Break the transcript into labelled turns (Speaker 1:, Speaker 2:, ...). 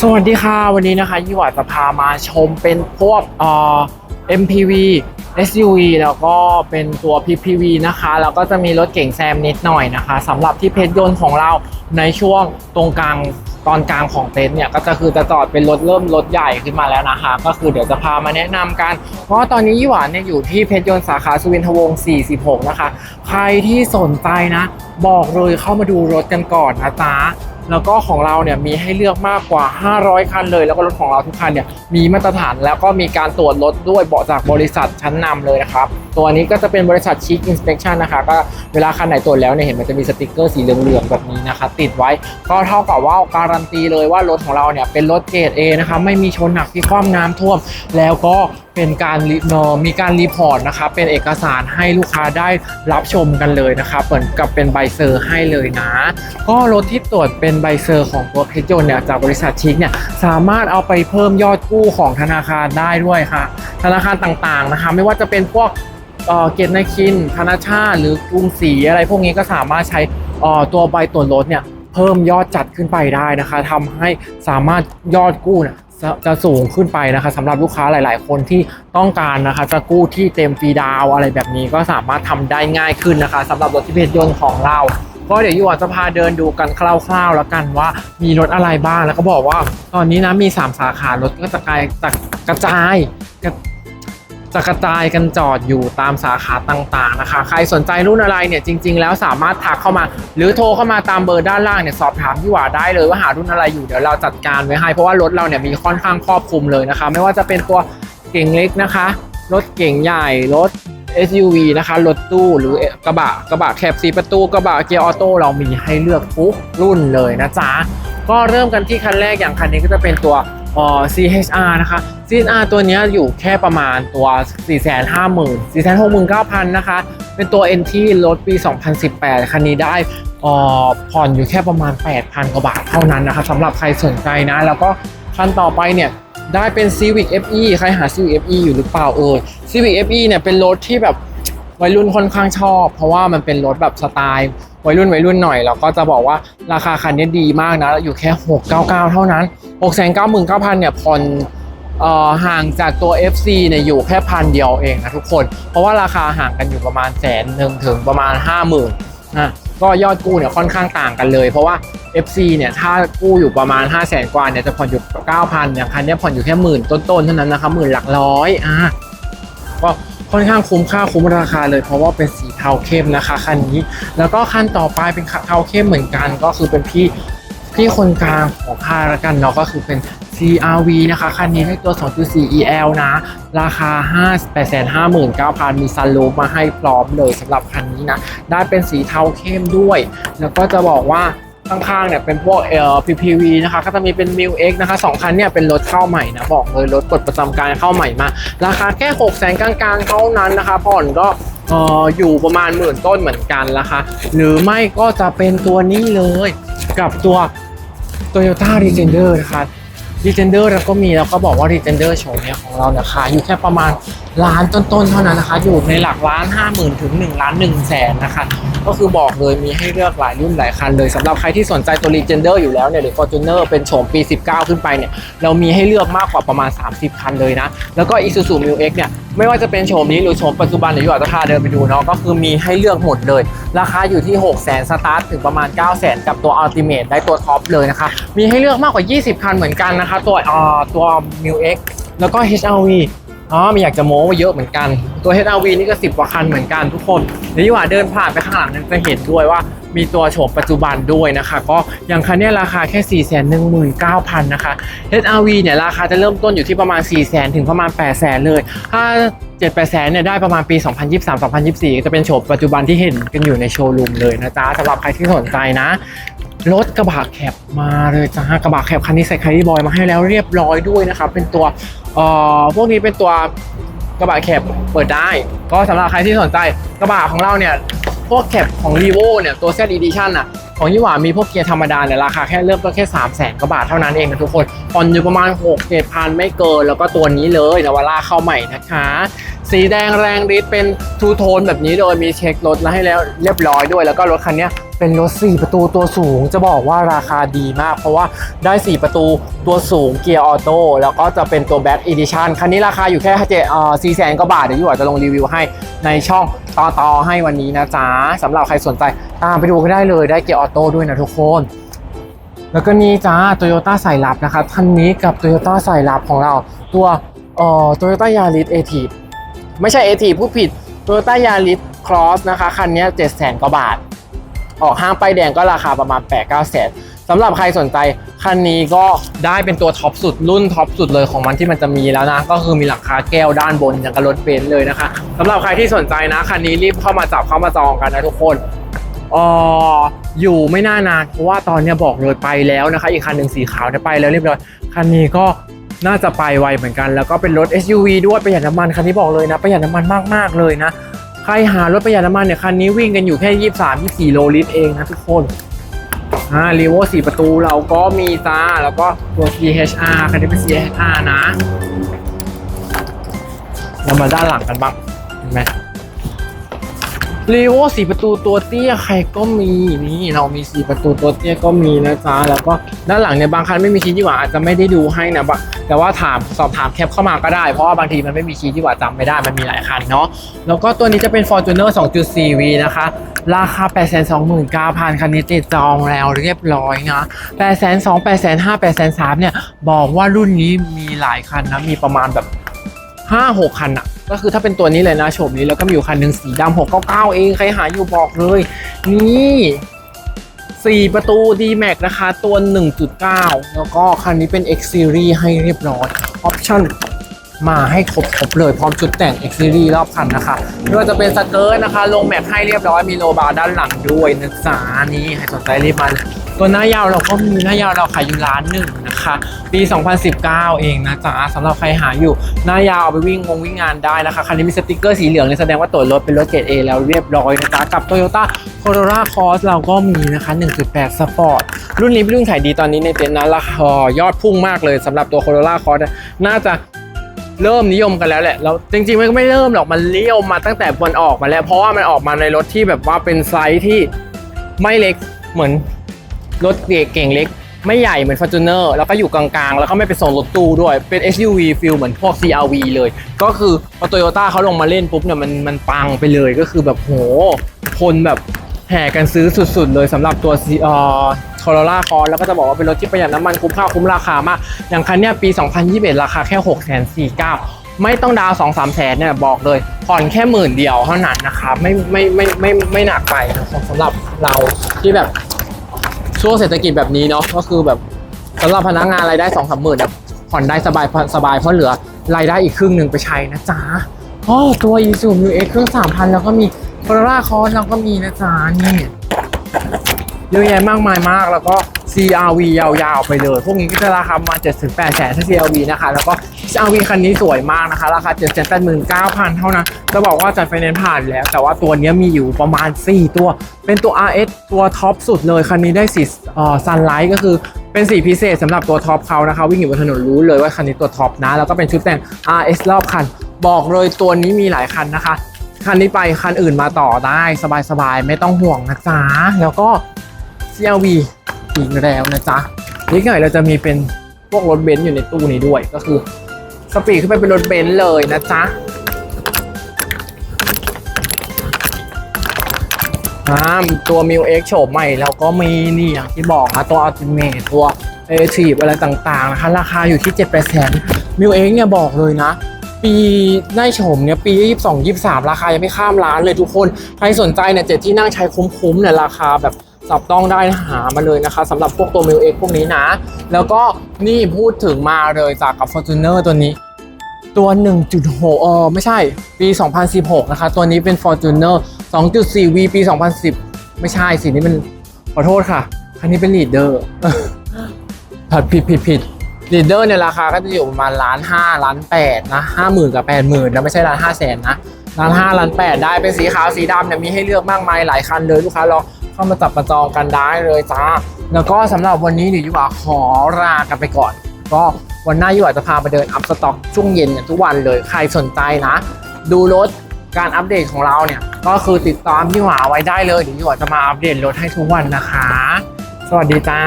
Speaker 1: สวัสดีค่ะ วันนี้นะคะยี่หวาจะพามาชมเป็นพวกเอ่อ MPV SUV แล้วก็เป็นตัว PPV นะคะ แล้วก็จะมีรถเก่งแซมนิดหน่อยนะคะสำหรับที่เพชรยนต์ของเราในช่วงตรงกลางตอนกลางของเต็นท์เนี่ยก็จะคือจะจอดเป็นรถเริ่มรถใหญ่ขึ้นมาแล้วนะคะ ก็คือเดี๋ยวจะพามาแนะนำกัน เพราะว่าตอนนี้ยี่หวานเนี่ยอยู่ที่เพชรยนต์สาขาสุวินทวงศ์46 นะคะ ใครที่สนใจนะ บอกเลยเข้ามาดูรถกันก่อนนะจ๊ะ แล้วก็ของเราเนี่ยมีให้เลือกมากกว่า 500 คันเลย แล้วก็รถของเราทุกคันเนี่ยมีมาตรฐานแล้วก็มีการตรวจรถด้วยเบาะจากบริษัทชั้นนำเลยนะครับ ตัวนี้ก็จะเป็นบริษัทชิคอินสเป t ชันนะคะก็เวลาคันไหนตรวจแล้วเนี่ยเห็นมันจะมีสติกเกอร์สีเหลืองๆแบบนี้นะคะติดไว้ ก็เท่ากับว่าการันตีเลยว่ารถของเราเนี่ยเป็นรถเกรด A นะคะไม่มีชนหนักที่คว่ำน้ำท่วม แล้วก็ เป็นการมีการรีพอร์ตนะคะเป็นเอกสารให้ลูกค้าได้รับชมกันเลยนะคะเหมือนกับเป็นใบเซอร์ให้เลยนะ ก็รถที่ตรวจเป็นใบเซอร์ของตัวเพชรยนต์เนี่ยจากบริษัทชิคเนี่ยสามารถเอาไปเพิ่มยอดกู้ของธนาคารได้ด้วยค่ะ ธนาคารต่างๆนะคะ ไม่ว่าจะเป็นพวกเออเกียรตินคิน ธนาชาติหรือกรุงศรีอะไรพวกนี้ก็สามารถใช้เออตัวใบตรวจรถเนี่ยเพิ่มยอดจัดขึ้นไปได้นะคะทำให้สามารถยอดกู้เนี่ย จะจะสูงขึ้นไปนะคะสำหรับลูกค้าหลาย ๆ คนที่ต้องการนะคะจะกู้ที่เต็มฟรีดาวอะไรแบบนี้ก็สามารถทำได้ง่ายขึ้นนะคะสำหรับรถที่เป็นยนต์ของเราก็เดี๋ยวยูอะจะพาเดินดูกันคร่าวๆแล้วกันว่ามีรถอะไรบ้างแล้วก็บอกว่า ตอนนี้นะมี 3 สาขารถก็จะกระจายจะกระจาย จะกระจายกันจอดอยู่ตามสาขาต่างๆนะคะ ใครสนใจรุ่นอะไรเนี่ยจริง ๆ แล้วสามารถทักเข้ามา หรือโทรเข้ามาตามเบอร์ด้านล่างเนี่ยสอบถามพี่หวาได้เลยว่าหารุ่นอะไรอยู่เดี๋ยวเราจัดการไว้ให้เพราะว่ารถเราเนี่ยมีค่อนข้างครอบคลุมเลยนะคะ ไม่ว่าจะเป็นตัวเก่งเล็กนะคะ รถเก่งใหญ่รถ SUV นะคะรถตู้หรือกระบะกระบะแคบสีประตูกระบะเกียร์ออโต้เรามีให้เลือกทุกรุ่นเลยนะจ๊ะก็เริ่มกันที่คันแรกอย่างคันนี้ก็จะเป็นตัว อ่อ CHR นะคะ CHR ตัวนี้อยู่แค่ประมาณตัว 450,000 469,000 นะคะ เป็นตัว NT รถปี 2018 คันนี้ได้เอ่อผ่อนอยู่แค่ประมาณ 8,000 กว่าบาทเท่านั้นนะคะสำหรับใครสนใจนะ แล้วก็คันต่อไปเนี่ยได้เป็น Civic FE ใครหา Civic FE อยู่หรือเปล่าเออ Civic FE เนี่ยเป็นรถที่แบบวัยรุ่นค่อนข้างชอบ เพราะว่ามันเป็นรถแบบสไตล์วัยรุ่นวัยรุ่นหน่อย แล้วก็จะบอกว่าราคาคันนี้ดีมากนะ อยู่แค่ 699 เท่านั้น 699,000เนี่ยผ่อนเอ่อห่างจากตัว FC เนี่ยอยู่แค่พันเดียวเองนะทุกคน เพราะว่าราคาห่างกันอยู่ประมาณแสนหนึ่งถึงประมาณ 50,000นะก็ยอดกู้เนี่ยค่อนข้างต่างกันเลย เพราะว่า FC เนี่ยถ้ากู้อยู่ประมาณ 5 0 0แสนกว่าเนี่ยจะผ่อนอยู่ 9,000อย่างคันนี้ผ่อนอยู่แค่หมื่นต้นๆเท่านั้นนะคะหมื่นหลักร้อยอะก็ค่อนข้างคุ้มค่าคุ้มราคาเลยเพราะว่าเป็นสีเทาเข้มนะคะคันนี้ แล้วก็คันต่อไปเป็นเทาเข้มเหมือนกันก็คือเป็นพี่ พี่คนกลางของค่าละกันเนาะก็คือเป็น CRV นะคะคันนี้ให้ตัว 2.4 EL นะ ราคา 5 859,000มีซันรูฟมาให้พร้อมเลยสำหรับคันนี้นะ ได้เป็นสีเทาเข้มด้วย แล้วก็จะบอกว่าข้างๆเนี่ยเป็นพวกเอ่อ PPV นะคะก็จะมีเป็น m i l X นะคะสองคันเนี่ยเป็นรถเข้าใหม่นะบอกเลยรถกดประจำการเข้าใหม่มา ราคาแค่6 0 0 0 0กลางๆเท่านั้นนะคะผ่อนก็เอ่ออยู่ประมาณหมื่นต้นเหมือนกันนะคะ หรือไม่ก็จะเป็นตัวนี้เลย กับตัว Toyota r e g e n d e r นะคะ r e g e n d e r แล้วก็มีแล้วก็บอกว่า r e g e n d e r โฉมเนี้ยของเราเนี่ยขายอยู่แค่ประมาณ ล้านต้นๆเท่านั้นนะคะ อยู่ในหลักล้านห้าหมื่นถึง1ล้าน1แสนนะคะ ก็คือบอกเลยมีให้เลือกหลายรุ่นหลายคันเลยสำหรับใครที่สนใจตัว r e g e n d e r อยู่แล้วเนี่ยหรือ Fortuner เป็นโฉมปี 19 ขึ้นไปเนี่ย เรามีให้เลือกมากกว่าประมาณ 30 คันเลยนะ แล้วก็ Isuzu m u X เนี่ย ไม่ว่าจะเป็นโฉมนี้หรือโฉมปัจจุบันเดี๋ยวอยู่อาจจะพาเดินไปดูเนาะก็คือมีให้เลือกหมดเลย ราคาอยู่ที่ 6 0 0 0 0 0สตาร์ทถึงประมาณ 9 0 0 0 0กับตัว Ultimate ได้ตัวท็อปเลยนะคะมีให้เลือกมากกว่า 20 คันเหมือนกันนะคะ ตัวเอ่อตัว m u X แล้วก็ HRV อ๋อมีอยากจะโม้ว่าเยอะเหมือนกัน ตัว HRV นี่ก็ 10กว่าคันเหมือนกันทุกคนเดี๋ยวอยู่ว่าเดินผ่านไปข้างหลังนั้นจะเห็นด้วยว่ามีตัวโฉมปัจจุบันด้วยนะคะ ก็อย่างคันนี้ราคาแค่ 4 1 9 0 0 0 นะคะ HRV เนี่ยราคาจะเริ่มต้นอยู่ที่ประมาณ 4 0 0 0 0 0 ถึงประมาณ 8 0 0 0 0 0 เลย ถ้า7 8แสนเนี่ยได้ประมาณปี 2023 2024 จะเป็นโฉมปัจจุบันที่เห็นกันอยู่ในโชว์รูมเลยนะจ๊ะสำหรับใครที่สนใจนะรถกระบะแคบมาเลยจ้ากระบะแคบคันนี้ใส่ไคลี่บอยมาให้แล้วเรียบร้อยด้วยนะครับเป็นตัว เอ่อพวกนี้เป็นตัวกระบะแคบเปิดได้ ก็สำหรับใครที่สนใจกระบะของเราเนี่ย พวกแคบของ r ีโวเนี่ย ตัว Z Edition อะ ของยี่หว่ามีพวกเกียร์ธรรมดาเนี่ยราคาแค่เริ่มต้นแค่3 0 0แสนกว่าบาทเท่านั้นเองนะทุกคนผ่อนอยู่ประมาณ6 7พันไม่เกิน แล้วก็ตัวนี้เลยนวาร่าเข้าใหม่นะคะ สีแดงแรงฤทธิ์เป็นทูโทนแบบนี้เลยมีเช็ครถแล้วให้แล้วเรียบร้อยด้วย แล้วก็รถคันนี้เป็นรถ 4 ประตูตัวสูงจะบอกว่าราคาดีมาก เพราะว่าได้ 4 ประตูตัวสูงเกียร์ออโต้แล้วก็จะเป็นตัวแบ็ k อีดิชันคันนี้ราคาอยู่แค่เจ็ดเอ่อสี่แสนกว่าบาทเดี๋ยวยูอาจะลงรีวิวให้ในช่อง ต่อต่อให้วันนี้นะจ๊ะสำหรับใครสนใจตามไปดูก็ได้เลยได้เกียร์ออโต้ด้วยนะทุกคน แล้วก็นี่จ้าโตโยต้าสายลับนะคะคันนี้กับโตโยต้าสายลับของเรา ตัวเอ่อโตโยต้ายาริสเอทีไม่ใช่เอทีพูดผิดโตโยต้ายาริสครอสนะคะคันนี้เจ็ดแสนกว่าบาท ออกห้างไปแดงก็ราคาประมาณ8 9แสนสำหรับใครสนใจ คันนี้ก็ได้เป็นตัวท็อปสุดรุ่นท็อปสุดเลยของมันที่มันจะมีแล้วนะ ก็คือมีหลังคาแก้วด้านบนอย่างกับรถเบนซ์เลยนะคะสำหรับใครที่สนใจนะคันนี้รีบเข้ามาจับเข้ามาจองกันนะทุกคนเอออยู่ไม่น่านานเพราะว่าตอนนี้บอกเลยไปแล้วนะคะ อีกคันหนึ่งสีขาวเนี่ยไปแล้วเรียบร้อยคันนี้ก็น่าจะไปไวเหมือนกัน แล้วก็เป็นรถ SUV ด้วยประหยัดน้ำมันคันนี้บอกเลยนะประหยัดน้ำมันมากๆเลยนะใครหารถประหยัดน้ำมันเนี่ยคันนี้วิ่งกันอยู่แค่ 23 24 โลลิตรเองนะทุกคน อ่ารีโวสี่ประตูเราก็มีจ้า แล้วก็ตัว CHR คันนี้เป็น CHR นะ เรามาด้านหลังกันบ้างเห็นไหม รีโวสี่ประตูตัวเตี้ยใครก็มีนี่เรามีสี่ประตูตัวเตี้ยก็มีนะจ๊ะแล้วก็ด้านหลังเนี่ยบางคันไม่มีคีย์ที่หว่าอาจจะไม่ได้ดูให้นะบะแต่ว่าถามสอบถามแคปเข้ามาก็ได้ เพราะว่าบางทีมันไม่มีคีย์ที่หว่าจำไม่ได้มันมีหลายคันเนาะแล้วก็ตัวนี้จะเป็น Fortuner 2.4V นะคะ ราคา 829,000 คันนี้ติดจองแล้วเรียบร้อยนะ802 805 803เนี่ยบอกว่ารุ่นนี้มีหลายคันนะมีประมาณแบบห้าหกคันอะ ก็คือถ้าเป็นตัวนี้เลยนะโฉมนี้แล้วก็มีอยู่คันหนึ่งสีดำหกเก้าเก้าเองใครหาอยู่บอกเลย นี่สี่ประตู D Max นะคะตัว 1.9 แล้วก็คันนี้เป็น X Series ให้เรียบร้อยออปชั่นมาให้ครบครบเลยพร้อมชุดแต่ง X Series รอบคันนะคะไม่ว่าจะเป็นสเกิร์ตนะคะ ลงแม็กให้เรียบร้อยมีโลบาร์ด้านหลังด้วยนะจ๊ะนี่ใครสนใจรีบมาตัวหน้ายาวเราก็มีหน้ายาวเราขายอยู่ร้านหนึ่ง นะคะปี 2019 เองนะจ๊ะสำหรับใครหาอยู่ หน้ายาวเอาไปวิ่งงงวิ่งงานได้นะคะ คันนี้มีสติกเกอร์สีเหลืองเนี่ยแสดงว่าตัวรถเป็นรถเกรด A แล้วเรียบร้อยนะจ๊ะกับ Toyota Corolla Cross เราก็มีนะคะ 1.8 Sport รุ่นนี้เป็นรุ่นขายดีตอนนี้ในเต็นท์นะราคายอดพุ่งมากเลยสำหรับตัว Corolla Cross น่าจะเริ่มนิยมกันแล้วแหละแล้วจริงๆมันก็ไม่เริ่มหรอกมันนิยมมาตั้งแต่วันออกมาแล้ว เพราะว่ามันออกมาในรถที่แบบว่าเป็นไซส์ที่ไม่เล็กเหมือนรถเก่งเล็ก ไม่ใหญ่เหมือน Fortuner แล้วก็อยู่กลางๆ แล้วก็ไม่เป็นทรงรถตู้ด้วย เป็น SUV ฟิลเหมือนพวก CRV เลย ก็คือพอโตโยต้าเขาลงมาเล่นปุ๊บเนี่ยมันมันปังไปเลยก็คือแบบโห คนแบบแห่กันซื้อสุดๆ เลยสำหรับตัว C- เอ่อ Corolla Cross แล้วก็จะบอกว่าเป็นรถที่ประหยัดน้ำมันคุ้มค่าคุ้มราคามาก อย่างคันเนี้ยปี 2021 ราคาแค่ 6 4 9ไม่ต้องดาว2 3แสนเนี่ยบอกเลยผ่อนแค่หมื่นเดียวเท่านั้นนะครับไม่ไม่ไม่ไม่ไม่ไม่หนักไปสำหรับเราที่แบบ ช่วงเศรษฐกิจแบบนี้เนาะก็คือแบบสำหรับพนักงานรายได้สองสามหมื่นแบบผ่อนได้สบายสบายเพราะเหลือรายได้อีกครึ่งหนึ่งไปใช้นะจ๊ะโอ้ตัว i s u m u x เครื่อง3,000แล้วก็มี Corolla Cross แล้วก็มีนะจ๊ะนี่ เยอะแยะมากมายมาก แล้วก็ CRV ยาวๆไปเลย พวกนี้ก็จะราคาประมาณ7-8แสนถ้า CRV นะคะ แล้วก็ CRV คันนี้สวยมากนะคะ ราคา7 8 9 0 0 0 เท่านั้น จะบอกว่าจัดไฟแนนซ์ผ่านแล้ว แต่ว่าตัวนี้มีอยู่ประมาณ 4 ตัว เป็นตัว RS ตัวท็อปสุดเลย คันนี้ได้สีเอ่อ Sunlight ก็คือเป็นสีพิเศษสำหรับตัวท็อปเขานะคะ วิ่งอยู่บนถนนรู้เลยว่าคันนี้ตัวท็อปนะ แล้วก็เป็นชุดแต่ง RS รอบคัน บอกเลยตัวนี้มีหลายคันนะคะคันนี้ไปคันอื่นมาต่อได้สบายๆ ไม่ต้องห่วงนะจ๊ะ แล้วก็ CRV อีกแล้วนะจ๊ะนี่หน่อยเราจะมีเป็นพวกรถเบนซ์อยู่ในตู้นี้ด้วยก็คือสปีดขึ้นไปเป็นรถเบนซ์เลยนะจ๊ะอ่าตัว m ิ X โฉมใหม่แล้วก็มีนี่อย่างที่บอกนะตัว Ultimate ตัว a t i v อะไรต่างๆนะคะราคาอยู่ที่7 8แปดแสน m ิ X เอ็กเนี่ยบอกเลยนะ ปีได้โฉมเนี่ยปี 22 23 ราคายังไม่ข้ามล้านเลยทุกคน ใครสนใจเนี่ยเจ็ดที่นั่งใช้คุ้มๆเนี่ยราคาแบบ จับต้องได้นะหามาเลยนะคะสำหรับพวกตัว m ิ X พวกนี้นะ แล้วก็นี่พูดถึงมาเลยจากกับ Fortuner ตัวนี้ ตัว 1.6 เออไม่ใช่ปี 2016 นะคะ ตัวนี้เป็น Fortuner 2.4V ปี 2010 ไม่ใช่สินี่เป็นขอโทษค่ะ คันนี้เป็น Leader ผัดผิดผิดผิด Leader เนี่ยราคาก็จะอยู่ประมาณล้านห้าล้านแปดนะห้าหมื่นกับแปดหมื่นนะไม่ใช่ล้านห้าแสนนะ ล้านห้าล้านแปดได้เป็นสีขาวสีดำเนี่ยมีให้เลือกมากมายหลายคันเลยลูกค้าลองเข้ามาจับมาจองกันได้เลยจ้า แล้วก็สำหรับวันนี้เดี๋ยวยูว่าขอลากันไปก่อน ก็วันหน้ายูอาจจะพามาเดินอัพสต็อกช่วงเย็นเนี่ยทุกวันเลยใครสนใจนะ ดูรถการอัปเดตของเราเนี่ยก็คือติดตามพี่หวาไว้ได้เลยเดี๋ยวพี่หวาจะมาอัปเดตรถให้ทุกวันนะคะ สวัสดีจ้า